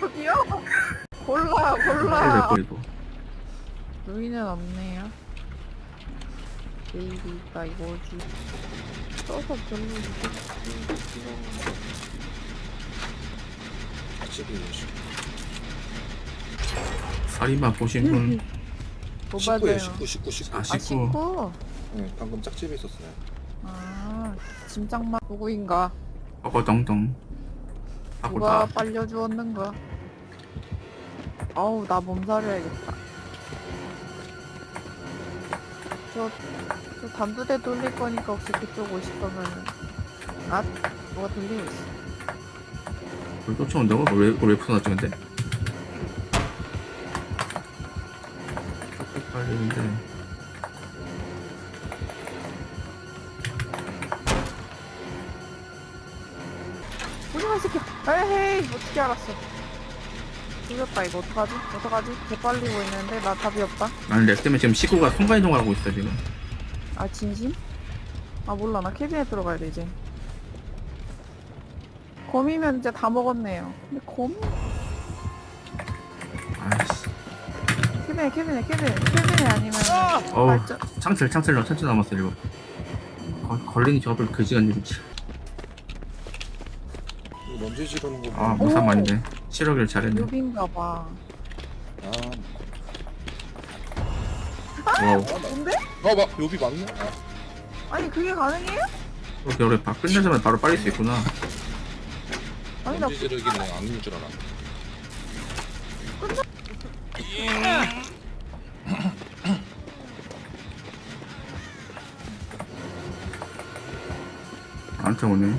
저기요? 골라 될 골라 거리고. 루이는 없네요 베이비가 이거지 써서 별로 지금 살인마 보신 분. 뭐 19에요 받아요 19 19 19 아, 아 19. 19? 네, 방금 짝집에 있었어요 아 짐짝만 누구인가 버거덩덩. 누가 하고다. 빨려 주었는가 아우 나 몸살이 야겠다 저, 저 단두대 돌릴 거니까 혹시 그쪽 오실 거면은 아 뭐가 돌리고 있어 그걸 쫓아온다고? 그걸 왜, 그걸 왜 풀어놨지 근데? 빨리는데. 오지마 이 새끼 에헤이 어떻게 알았어 돌렸다 이거 어떡하지? 어떡하지? 개빨리고 있는데 나 답이 없다 나는 렉 때문에 지금 식구가 순간이동하고 있어 지금. 아 진심? 아 몰라 나 캐비넷 들어가야 돼 이제 거미면 이제 다 먹었네요 근데 거미 아이씨. 캐비넷 캐비넷 캐비넷 캐비넷 아니면 어우 발전 창틀 창틀 너 창틀 남았어 이거. 거, 걸리니 저걸 그지간 일이지. 먼지 지르는 거 아. 말인데. 실어길 잘했네. 묘비인가봐 아, 와우. 뭔데? 아, 막 요비 맞네? 아, 아니 그게 가능해요? 그렇게 어려 봐. 끝내자마자 바로 빨릴 수 있구나. 아니 나 먼지 지르기는 아닌 줄 알아 나한테 오네.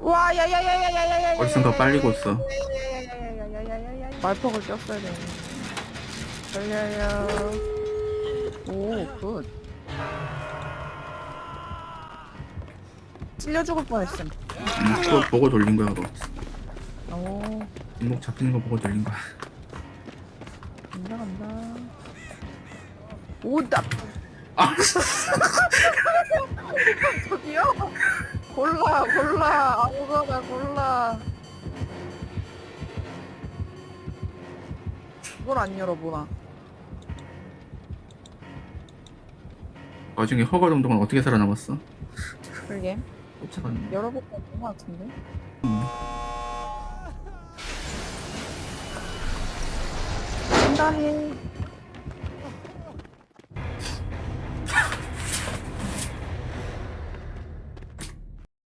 와 야야야야야야야 어디선가 빨리고 있어. 말퍽을 꼈어야 되네 달려요 오굿 찔려 죽을 뻔했음 음, 그거 보고 돌린 거야 그거. 오 뒷목 잡히는 거 보고 돌린 거야. 간다 간다 오답 아, 저기요? 골라 골라 아무거나 골라 이걸 안 열어보나 와중에 허거동동은 어떻게 살아남았어? 그러게 쫓아갔네. 열어보고 온것 같은데 음. 간다 해